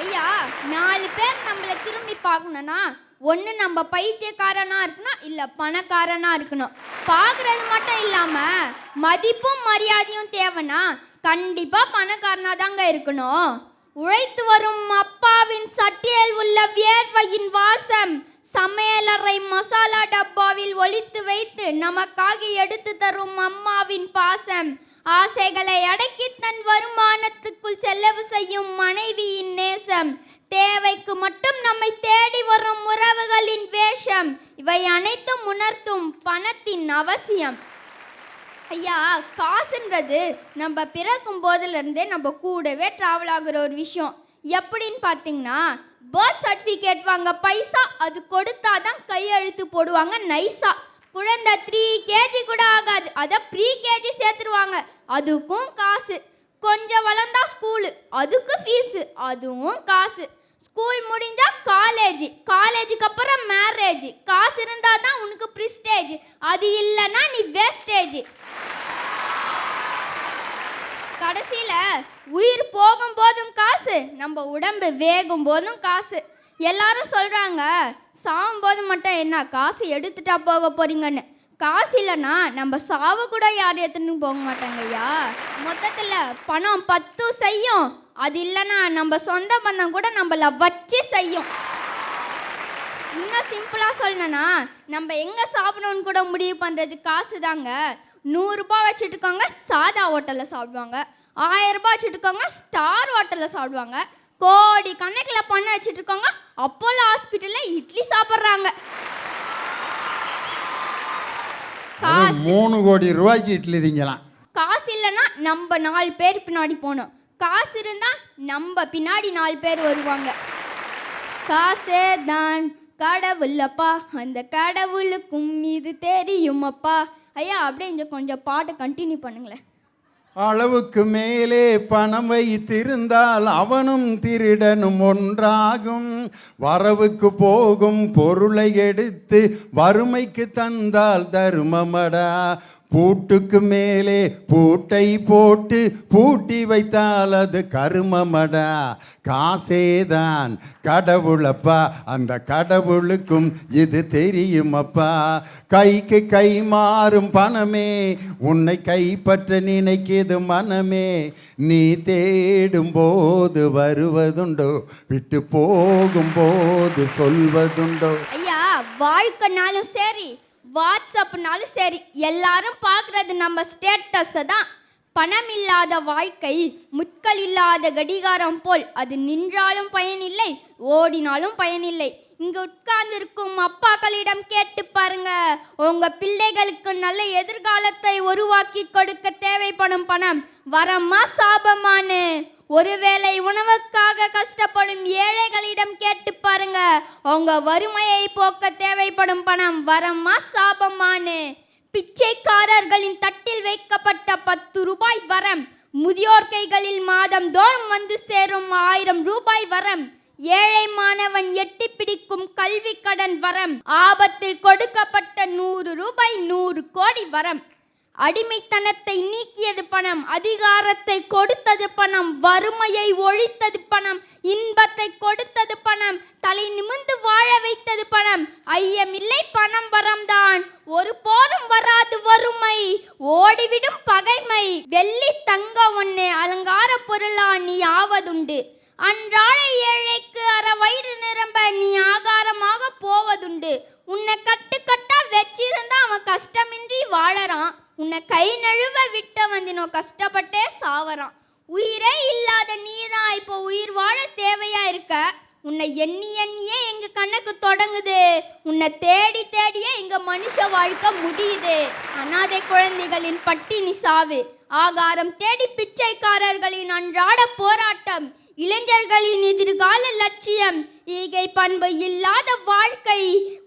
ஐயா நாலு பேர் நம்மள திரும்பி பார்க்கணும்னா ஒன்று நம்ம பைத்தியக்காரனா இருக்கணும் இல்லை பணக்காரனா இருக்கணும். பார்க்குறது மட்டும் இல்லாமல் மதிப்பும் மரியாதையும் தேவைன்னா கண்டிப்பாக பணக்காரனா தாங்க இருக்கணும். உழைத்து வரும் அப்பாவின் சட்டியல் உள்ள வியர்வையின் வாசம் சமையலறை மசாலா டப்பாவில் ஒழித்து வைத்து நமக்காக எடுத்து தரும் அம்மாவின் பாசம் ஆசைகளை அடக்கி தன் வருமானத்துக்குள் செலவு செய்யும் மனைவியின் நேசம். தேவைக்கு மட்டும் நம்மை தேடி வரும் உறவுகளின் வேஷம். இவை அனைத்தும் உணர்த்தும் பணத்தின் அவசியம். ஐயா காசுன்றது நம்ம பிறக்கும் போதிலிருந்தே நம்ம கூடவே ட்ராவல் ஆகுற ஒரு விஷயம். எப்படின்னு பார்த்தீங்கன்னா பர்த் சர்டிஃபிகேட் வாங்க பைசா அது கொடுத்தாதான் கையெழுத்து போடுவாங்க நைஸா குழந்தை த்ரீ கேஜி கூட ஆகாது. அதை ப்ரீ கேஜி சேர்த்துருவாங்க. அதுக்கும் காசு. கொஞ்சம் வளர்ந்தா ஸ்கூலு அதுக்கு ஃபீஸு அதுவும் காசு. ஸ்கூல் முடிஞ்சா காலேஜ் காலேஜுக்கு அப்புறம் மேரேஜ் காசு இருந்தால் தான் உனக்கு ப்ரிஸ்டேஜ் அது இல்லைன்னா நீ வேஸ்டேஜ் கடைசியில் உயிர் போகும்போதும் காசு. நம்ம உடம்பு வேகும் போதும் காசு. எல்லாரும் சொல்கிறாங்க சாகும்போது மட்டும் என்ன காசு எடுத்துட்டா போக போறீங்கன்னு. காசு இல்லைன்னா நம்ம சாவு கூட யாரும் எடுத்துன்னு போக மாட்டாங்க ஐயா. மொத்தத்தில் பணம் பத்தும் செய்யும். அது இல்லைன்னா நம்ம சொந்த பந்தம் கூட நம்மளை வச்சு செய்யும். இன்னும் சிம்பிளாக சொல்லணும்னா நம்ம எங்கே சாப்பிடணும்னு கூட முடிவு பண்ணுறது காசு தாங்க. நூறுரூபா வச்சுட்டுக்கோங்க சாதா ஹோட்டலில் சாப்பிடுவாங்க. ஆயிரம் ரூபாய் வச்சுட்டுக்கோங்க ஸ்டார் ஹோட்டலில் சாப்பிடுவாங்க. கோடி கணக்கில் பண்ண வச்சுட்டு இருக்கவங்க அப்போலோ ஹாஸ்பிட்டலில் இட்லி சாப்பிட்றாங்க. மூணு கோடி ரூபாய்க்கு இட்லி திங்கலாம். காசு இல்லைன்னா நம்ம நாலு பேர் பின்னாடி போகணும். காசு இருந்தால் நம்ம பின்னாடி நாலு பேர் வருவாங்க. காசே தான் கடவுளப்பா. அந்த கடவுளுக்கும் இது தெரியும் அப்பா ஐயா அப்படியே இங்க கொஞ்சம் பாட்டை கண்டினியூ பண்ணுங்களேன். அளவுக்கு மேலே பணம் வைத்திருந்தால் அவனும் திருடனும் ஒன்றாகும். வரவுக்கு போகும் பொருளை எடுத்து வறுமைக்கு தந்தால் தருமமடா. பூட்டுக்கு மேலே பூட்டை போட்டு பூட்டி வைத்தால் அது கருமமடா. காசேதான் கடவுளப்பா அந்த கடவுளுக்கும் இது தெரியுமப்பா. கைக்கு கை மாறும் பணமே உன்னை கைப்பற்ற நினைக்கிது மனமே. நீ தேடும் போது வருவதுண்டோ விட்டு போகும்போது சொல்வதுண்டோ. ஐயா வாழ்க்கைனாலும் சரி. வாட்ஸ்அப்னாலும் சரி எல்லாரும் பார்க்குறது நம்ம ஸ்டேட்டஸை தான். பணம் இல்லாத வாழ்க்கை முட்கள் இல்லாத கடிகாரம் போல் அது நின்றாலும் பயனில்லை ஓடினாலும் பயனில்லை. இங்க உட்கார்ந்திருக்கும் அப்பாக்களிடம் கேட்டு பாருங்க. உங்க பிள்ளைகளுக்கு நல்ல எதிர்காலத்தை உருவாக்கி கொடுக்க தேவைப்படும் பணம். வரமா சாபமானு ஒருவேளை உணவுக்காக கஷ்டப்படும் ஏழைகளிடம் கேட்டு பாருங்க. உங்க வறுமையை போக்க தேவைப்படும் பணம் வரமா சாபமானு பிச்சைக்காரர்களின் தட்டில் வைக்கப்பட்ட பத்து ரூபாய் வரம் முதியோர் கைகளில் மாதம் தோறும் வந்து சேரும் ஆயிரம் ரூபாய் வரம் ஏழை மாணவன் எட்டி பிடிக்கும் கல்வி கடன் வரம் ஆபத்தில் கொடுக்கப்பட்ட நூறு ரூபாய் நூறு கோடி வரம். அடிமைத்தனத்தை நீக்கியது பணம் அதிகாரத்தை கொடுத்தது பணம் வறுமையை ஒழித்தது பணம் இன்பத்தை கொடுத்தது பணம் தலை நிமிர்ந்து வாழ வைத்தது பணம். ஐயமில்லை பணம் வரம்தான் ஒரு போரும் வராது வறுமை. ஓடிவிடும் பகைமை. வெள்ளி தங்க ஒண்ணு அலங்கார பொருளா நீ ஆவதுண்டு. அன்றாட ஏழைக்கு அற வயிறு நிரம்ப நீ ஆகாரமாக போவதுண்டு. உன்னை கட்டு உன்னை கை நழுவ விட்டவன் தினம் கஷ்டப்பட்டே சாவறான். உயிரே இல்லாத நீ தான் இப்போ உயிர் வாழ தேவையா இருக்க? உன்னை எண்ணி எண்ணியே எங்க கண்ணுக்கு தொடங்குது. உன்னை தேடி தேடியே எங்க மனுஷ வாழ்க்கை முடியுது. அனாதை குழந்தைகளின் பட்டினி சாவு ஆகாரம் தேடி பிச்சைக்காரர்களின் அன்றாட போராட்டம். இளைஞர்களின் எதிர்கால லட்சியம். ஈகை பண்பு இல்லாத வாழ்க்கை.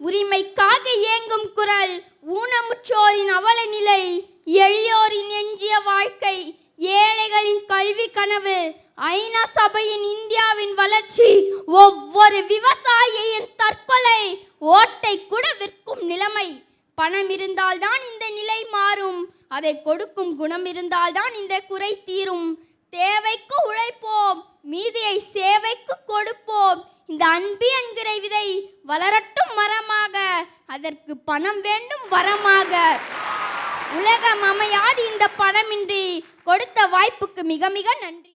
உரிமைக்காக ஏங்கும் குரல். ஊனமுற்றோரின் அவல நிலை எளியோரின் எஞ்சிய வாழ்க்கை ஏழைகளின் கல்வி கனவு ஐநா சபையின் இந்தியாவின் வளர்ச்சி ஒவ்வொரு விவசாயியின் தற்கொலை ஓட்டை கூட விற்கும் நிலைமை. பணம் இருந்தால்தான் இந்த நிலை மாறும். அதை கொடுக்கும் குணம் இருந்தால்தான் இந்த குறை தீரும். தேவைக்கு உழைப்போம் மீதியை சேவைக்கு கொடுப்போம். இந்த அன்பு என்கிற விதை வளரட்டும் மரமாக அதற்கு பணம் வேண்டும் வரமாக. உலகம் அமையாது இந்த பணமின்றி. கொடுத்த வாய்ப்புக்கு மிக மிக நன்றி.